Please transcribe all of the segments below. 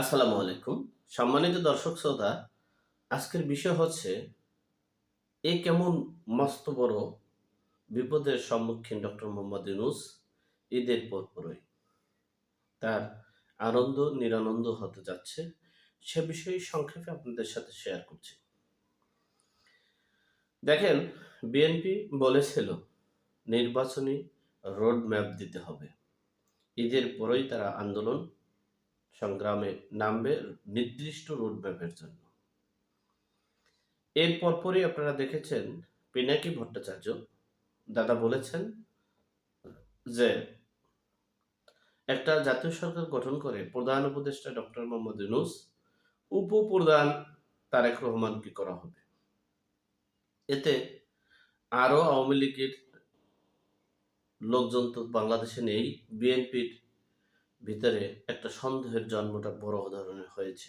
আসসালামু আলাইকুম। সম্মানিত দর্শক, শ্রোতা, আজকের বিষয় হচ্ছে, এ কেমন মস্ত বড় বিপদের সম্মুখীন ডক্টর মোহাম্মদ ইউনুস ঈদের পরপরই তার আনন্দ, নিরানন্দ হতে যাচ্ছে, সে বিষয়ে সংক্ষেপে আপনাদের সাথে শেয়ার করছি। দেখেন, বিএনপি বলেছিল, নির্বাচনী রোড ম্যাপ দিতে হবে। ঈদের পরেই তারা আন্দোলন সংগ্রামে নামবে নির্দিষ্ট রোডম্যাপের জন্য। এর পরপরই আপনারা দেখেছেন পিনাকি ভট্টাচার্য, দাদা বলেছেন যে একটা জাতীয় সরকার গঠন করে প্রধান উপদেষ্টা ডক্টর মোহাম্মদ ইউনুস, উপপ্রধান তারেক রহমানকে করা হবে। এতে আরও আওয়ামী লীগের লোকজন তো বাংলাদেশে নেই, বিএনপির ভিতরে একটা সন্দেহের জন্মটা বড় ধরনের হয়েছে।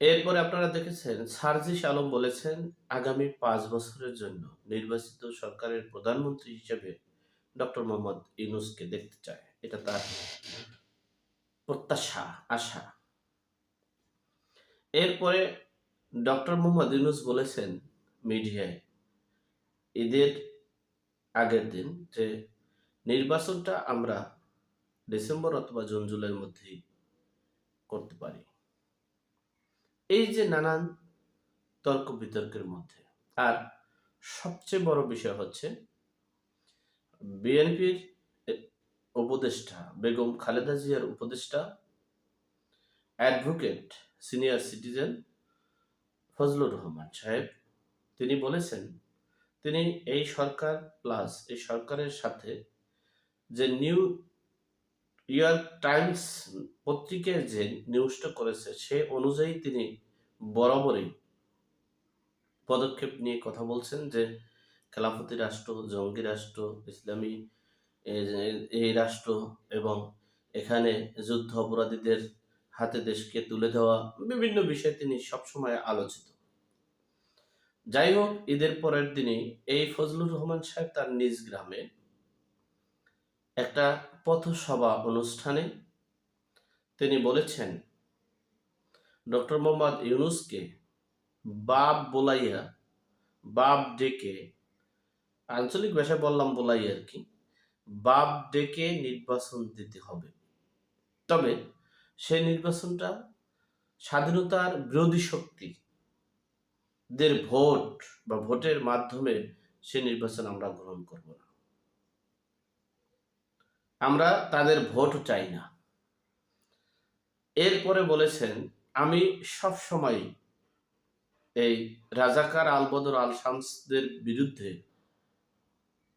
এরপরে আপনারা দেখেছেন, সার্জিস আলম বলেছেন, আগামী পাঁচ বছরের জন্য নির্বাচিত সরকারের প্রধানমন্ত্রী হিসেবে ডক্টর মোহাম্মদ ইউনুসকে দেখতে চায়। এটা তার প্রত্যাশা, আশা। এরপরে ডক্টর মোহাম্মদ ইউনুস বলেছেন মিডিয়ায়, ঈদের আগের দিন যে নির্বাচনটা আমরা ডিসেম্বর অথবা জুন, জুলাইয়ের মধ্যেই করতে পারি। এই যে নানান তর্ক বিতর্কের মধ্যে, আর সবচেয়ে বড় বিষয় হচ্ছে বিএনপির উপদেষ্টা বেগম খালেদা জিয়ার উপদেষ্টা, advocate, senior citizen Fazlur Rahman সাহেব। তিনি বলেছেন, তিনি এই সরকার প্লাস এই সরকারের সাথে যে নিউ ইয়র্ক টাইমস পত্রিকায় যে নিউজটা করেছে, সে অনুযায়ী তিনি বরাবরই পদক্ষেপ নিয়ে কথা বলছেন যে খেলাফতি রাষ্ট্র, জঙ্গি রাষ্ট্র, ইসলামী এই রাষ্ট্র এবং এখানে যুদ্ধ অপরাধীদের হাতে দেশকে তুলে দেওয়া বিভিন্ন বিষয়ে তিনি সবসময় আলোচিত। যাই হোক, ঈদের পরের দিনই এই ফজলুর রহমান সাহেব তার নিজ গ্রামে একটা পথসভা অনুষ্ঠানে তিনি বলেছেন, ডক্টর মোহাম্মদ ইউনুসকে বাপ বলাইয়া, বাপ ডেকে, আঞ্চলিক ভাষায় বললাম বলাই আর কি, বাপ ডেকে নির্বাচন দিতে হবে। তবে সেই নির্বাচনটা স্বাধীনতার বিরোধী শক্তিদের ভোট বা ভোটের মাধ্যমে সে নির্বাচন আমরা গ্রহণ করব না। আমরা তাদের ভোট চাই না। এরপরে বলেছেন, আমি সব সময় এই রাজাকার আলবদর আল শামসদের বিরুদ্ধে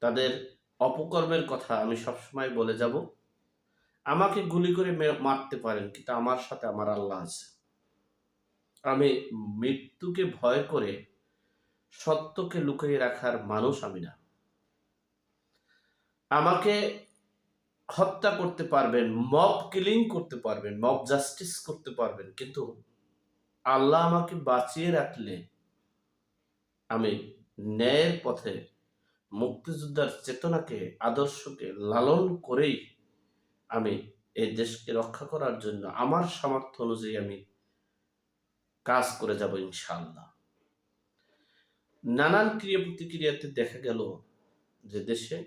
তাদের অপকর্মের কথা আমি সবসময় বলে যাব। আমাকে গুলি করে মারতে পারেন, কিন্তু আমার সাথে আমার আল্লাহ আছে। আমি মৃত্যুকে ভয় করে সত্যকে লুকিয়ে রাখার মানুষ আমি না। আমাকে হত্যা করতে পারবেন মব কিলিং করতে পারবেন মব জাস্টিস করতে পারবেন, কিন্তু আল্লাহ আমাকে বাঁচিয়ে রাখলে আমি ন্যায়ের পথে মুক্তিযোদ্ধার চেতনাকে, আদর্শকে লালন করেই আমি এই দেশকে রক্ষা করার জন্য আমার সামর্থ্য অনুযায়ী আমি কাজ করে যাব ইনশাল্লাহ নানান ক্রিয়া প্রতিক্রিয়াতে দেখা গেল যে দেশে,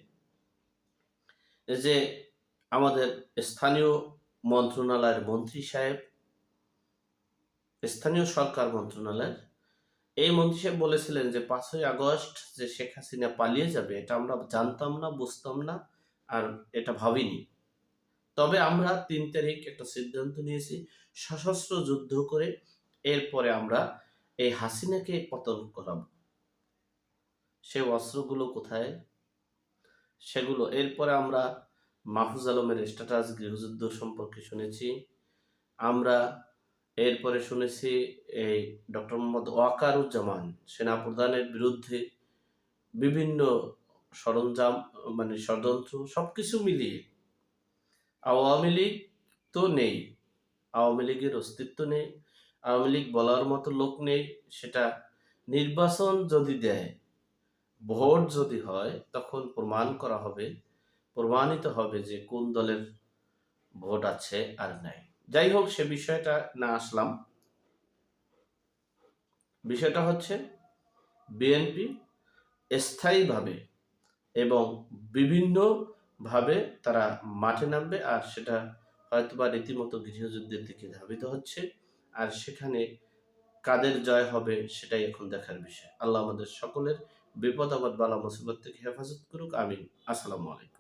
যে আমাদের স্থানীয় মন্ত্রণালয়ের মন্ত্রী সাহেব, স্থানীয় সরকার মন্ত্রণালয়ের, এই মন্ত্রী সাহেব বলেছিলেন যে পাঁচই আগস্ট যে শেখ হাসিনা পালিয়ে যাবে, এটা আমরা জানতাম না, বুঝতাম না, আর এটা ভাবিনি। তবে আমরা তিন তারিখ একটা সিদ্ধান্ত নিয়েছি, সশস্ত্র যুদ্ধ করে এরপরে আমরা এই হাসিনাকে পতন করাব। সে অস্ত্রগুলো কোথায়? সেগুলো এরপরে আমরা মাহফুজ আলমের স্ট্যাটাস গৃহযুদ্ধ সম্পর্কে শুনেছি। আমরা এরপরে শুনেছি এই ডক্টর মোহাম্মদ ওয়াকারুজ্জামান সেনাপ্রধানের বিরুদ্ধে বিভিন্ন সরঞ্জাম মানে ষড়যন্ত্র সব কিছু মিলিয়ে। আওয়ামী লীগ তো নেই, আওয়ামী লীগের অস্তিত্ব নেই, আওয়ামী লীগ বলার মতো লোক নেই, সেটা নির্বাচন যদি দেয়, ভোট যদি হয়, তখন প্রমাণ করা হবে। প্রমাণিত হবে যে কোন দলের ভোট আছে আর নাই। যাই হোক, সে বিষয়টা না আসলাম। বিষয়টা হচ্ছে বিএনপি স্থায়ীভাবে এবং বিভিন্নভাবে তারা মাঠে নামবে আর সেটা হয়তোবা রীতিমতো গৃহযুদ্ধের দিকে ধাবিত হচ্ছে। আর সেখানে কাদের জয় হবে সেটাই এখন দেখার বিষয়। আল্লাহ আমাদের সকলের বিপদ, আপদ, বালা, মুসিবত থেকে হেফাজত করুক। আমিন। আসসালামু আলাইকুম।